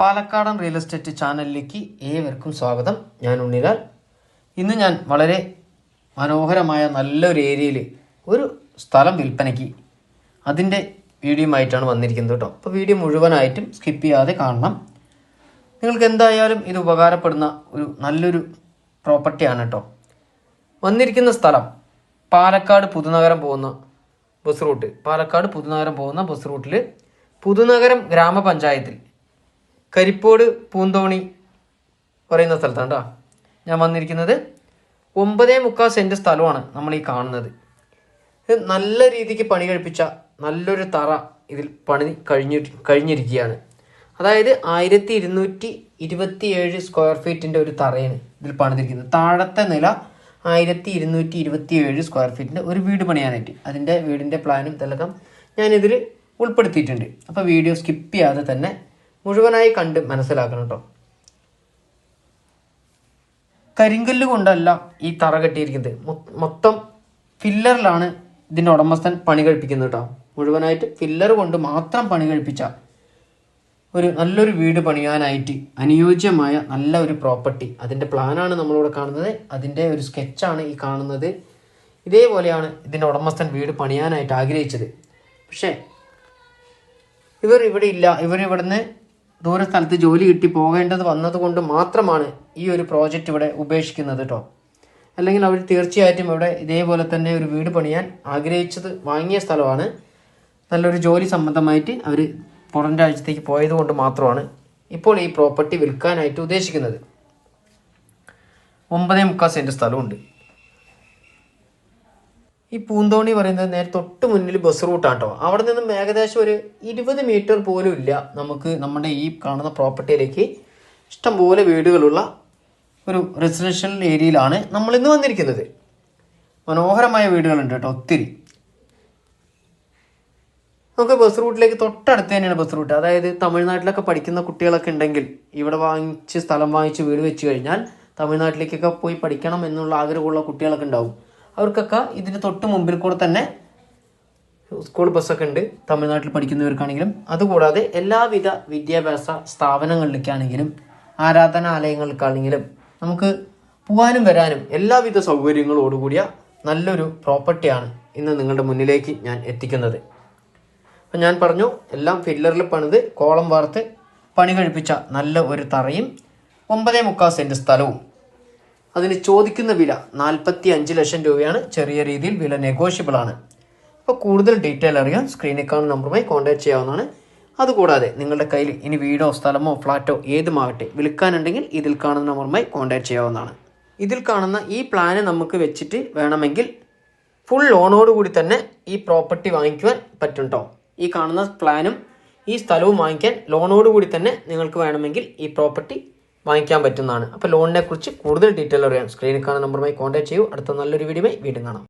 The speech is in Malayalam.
പാലക്കാടൻ റിയൽ എസ്റ്റേറ്റ് ചാനലിലേക്ക് ഏവർക്കും സ്വാഗതം. ഞാൻ ഉണ്ണിലാൽ. ഇന്ന് ഞാൻ വളരെ മനോഹരമായ നല്ലൊരു ഏരിയയിൽ ഒരു സ്ഥലം വിൽപ്പനയ്ക്ക് അതിന്റെ വീഡിയോയുമായിട്ടാണ് വന്നിരിക്കുന്നത് കേട്ടോ. അപ്പോൾ വീഡിയോ മുഴുവനായിട്ടും സ്കിപ്പ് ചെയ്യാതെ കാണണം. നിങ്ങൾക്ക് എന്തായാലും ഇത് ഉപകാരപ്പെടുന്ന ഒരു നല്ലൊരു പ്രോപ്പർട്ടിയാണ് കേട്ടോ. വന്നിരിക്കുന്ന സ്ഥലം പാലക്കാട് പുതുനഗരം പോകുന്ന ബസ് റൂട്ട് പാലക്കാട് പുതുനഗരം പോകുന്ന ബസ് റൂട്ടിൽ പുതുനഗരം ഗ്രാമപഞ്ചായത്തിൽ കരിപ്പോട് പൂന്തോണി പറയുന്ന സ്ഥലത്താണ് കേട്ടോ ഞാൻ വന്നിരിക്കുന്നത് ഒമ്പതേ മുക്കാൽ സെന്റ് സ്ഥലമാണ് നമ്മൾ ഈ കാണുന്നത് നല്ല രീതിക്ക് പണി കഴിപ്പിച്ച നല്ലൊരു തറ ഇതിൽ പണി കഴിഞ്ഞി കഴിഞ്ഞിരിക്കുകയാണ്. അതായത് ആയിരത്തി ഇരുന്നൂറ്റി ഇരുപത്തി ഏഴ് സ്ക്വയർ ഫീറ്റിന്റെ ഒരു തറയാണ് ഇതിൽ പണിതിരിക്കുന്നത്. താഴത്തെ നില ആയിരത്തി ഇരുന്നൂറ്റി ഇരുപത്തി ഏഴ് സ്ക്വയർ ഫീറ്റിന്റെ ഒരു വീട് പണിയാനായിട്ട്. അതിന്റെ വീടിന്റെ പ്ലാനും ഇതെല്ലാം ഞാനിതിൽ ഉൾപ്പെടുത്തിയിട്ടുണ്ട്. അപ്പോൾ വീഡിയോ സ്കിപ്പ് ചെയ്യാതെ തന്നെ മുഴുവനായി കണ്ട് മനസ്സിലാക്കണം കേട്ടോ കരിങ്കല്ല് കൊണ്ടല്ല ഈ തറ കെട്ടിയിരിക്കുന്നത്. മൊത്തം ഫില്ലറിലാണ് ഇതിന്റെ ഉടമസ്ഥൻ പണി കഴിപ്പിക്കുന്നത് കേട്ടോ മുഴുവനായിട്ട് ഫില്ലർ കൊണ്ട് മാത്രം പണി കഴിപ്പിച്ച ഒരു നല്ലൊരു വീട് പണിയാനായിട്ട് അനുയോജ്യമായ നല്ല ഒരു പ്രോപ്പർട്ടി അതിന്റെ പ്ലാനാണ് നമ്മളിവിടെ കാണുന്നത്. അതിന്റെ ഒരു സ്കെച്ചാണ് ഈ കാണുന്നത്. ഇതേപോലെയാണ് ഇതിന്റെ ഉടമസ്ഥൻ വീട് പണിയാനായിട്ട് ആഗ്രഹിച്ചത്. പക്ഷേ ഇവർ ഇവിടെ ഇല്ല. ഇവർ ഇവിടുന്ന് ദൂര സ്ഥലത്ത് ജോലി കിട്ടി പോകേണ്ടത് വന്നതുകൊണ്ട് മാത്രമാണ് ഈ ഒരു പ്രോജക്റ്റ് ഇവിടെ ഉപേക്ഷിക്കുന്നത് കേട്ടോ അല്ലെങ്കിൽ അവർ തീർച്ചയായിട്ടും ഇവിടെ ഇതേപോലെ തന്നെ ഒരു വീട് പണിയാൻ ആഗ്രഹിച്ചത് വാങ്ങിയ സ്ഥലമാണ്. നല്ലൊരു ജോലി സംബന്ധമായിട്ട് അവർ പുറം രാജ്യത്തേക്ക് പോയത് കൊണ്ട് മാത്രമാണ് ഇപ്പോൾ ഈ പ്രോപ്പർട്ടി വിൽക്കാനായിട്ട് ഉദ്ദേശിക്കുന്നത്. ഒമ്പതേ മുക്കാൽ സെന്റ് സ്ഥലമുണ്ട്. ഈ പൂന്തോണി പറയുന്നത് നേരെ തൊട്ട് മുന്നിൽ ബസ് റൂട്ടാണ് കേട്ടോ അവിടെ നിന്നും ഏകദേശം ഒരു ഇരുപത് മീറ്റർ പോലും ഇല്ല നമുക്ക് നമ്മുടെ ഈ കാണുന്ന പ്രോപ്പർട്ടിയിലേക്ക് ഇഷ്ടംപോലെ വീടുകളുള്ള ഒരു റെസിഡൻഷ്യൽ ഏരിയയിലാണ് നമ്മൾ ഇന്ന് വന്നിരിക്കുന്നത്. മനോഹരമായ വീടുകളുണ്ട് കേട്ടോ ഒത്തിരി. നമുക്ക് ബസ് റൂട്ടിലേക്ക് തൊട്ടടുത്ത് തന്നെയാണ് ബസ് റൂട്ട് അതായത് തമിഴ്നാട്ടിലൊക്കെ പഠിക്കുന്ന കുട്ടികളൊക്കെ ഉണ്ടെങ്കിൽ ഇവിടെ വാങ്ങിച്ച് സ്ഥലം വാങ്ങിച്ച് വീട് വെച്ച് കഴിഞ്ഞാൽ തമിഴ്നാട്ടിലേക്കൊക്കെ പോയി പഠിക്കണം എന്നുള്ള ആഗ്രഹമുള്ള കുട്ടികളൊക്കെ ഉണ്ടാവും. അവർക്കൊക്കെ ഇതിന് തൊട്ട് മുമ്പിൽ കൂടെ തന്നെ സ്കൂൾ ബസ്സൊക്കെ ഉണ്ട്. തമിഴ്നാട്ടിൽ പഠിക്കുന്നവർക്കാണെങ്കിലും. അതുകൂടാതെ എല്ലാവിധ വിദ്യാഭ്യാസ സ്ഥാപനങ്ങളിലേക്കാണെങ്കിലും ആരാധനാലയങ്ങൾക്കാണെങ്കിലും നമുക്ക് പോകാനും വരാനും എല്ലാവിധ സൗകര്യങ്ങളോടുകൂടിയ നല്ലൊരു പ്രോപ്പർട്ടിയാണ് ഇന്ന് നിങ്ങളുടെ മുന്നിലേക്ക് ഞാൻ എത്തിക്കുന്നത്. അപ്പം ഞാൻ പറഞ്ഞു എല്ലാം ഫില്ലറിൽ പണിത് കോളം വാർത്ത് പണി കഴിപ്പിച്ച നല്ല ഒരു തറയും ഒമ്പതേ മുക്കാൽ സെന്റ് സ്ഥലവും അതിന് ചോദിക്കുന്ന വില നാൽപ്പത്തി അഞ്ച് ലക്ഷം രൂപയാണ്. ചെറിയ രീതിയിൽ വില നെഗോഷ്യബിൾ ആണ്. അപ്പോൾ കൂടുതൽ ഡീറ്റെയിൽ അറിയാൻ സ്ക്രീനിൽ കാണുന്ന നമ്പറുമായി കോൺടാക്ട് ചെയ്യാവുന്നതാണ്. അതുകൂടാതെ നിങ്ങളുടെ കയ്യിൽ ഇനി വീടോ സ്ഥലമോ ഫ്ലാറ്റോ ഏതുമാകട്ടെ വിൽക്കാനുണ്ടെങ്കിൽ ഇതിൽ കാണുന്ന നമ്പറുമായി കോൺടാക്ട് ചെയ്യാവുന്നതാണ്. ഇതിൽ കാണുന്ന ഈ പ്ലാന് നമുക്ക് വെച്ചിട്ട് വേണമെങ്കിൽ ഫുൾ ലോണോടുകൂടി തന്നെ ഈ പ്രോപ്പർട്ടി വാങ്ങിക്കുവാൻ പറ്റും ഈ കാണുന്ന പ്ലാനും ഈ സ്ഥലവും വാങ്ങിക്കാൻ ലോണോടുകൂടി തന്നെ നിങ്ങൾക്ക് വേണമെങ്കിൽ ഈ പ്രോപ്പർട്ടി വാങ്ങിക്കാൻ പറ്റുന്നതാണ്. അപ്പോൾ ലോണിനെക്കുറിച്ച് കൂടുതൽ ഡീറ്റെയിൽ അറിയാൻ സ്ക്രീനിൽ കാണുന്ന നമ്പറുമായി കോൺടാക്ട് ചെയ്യൂ. അടുത്ത നല്ലൊരു വീഡിയോയുമായി വീണ്ടും കാണാം.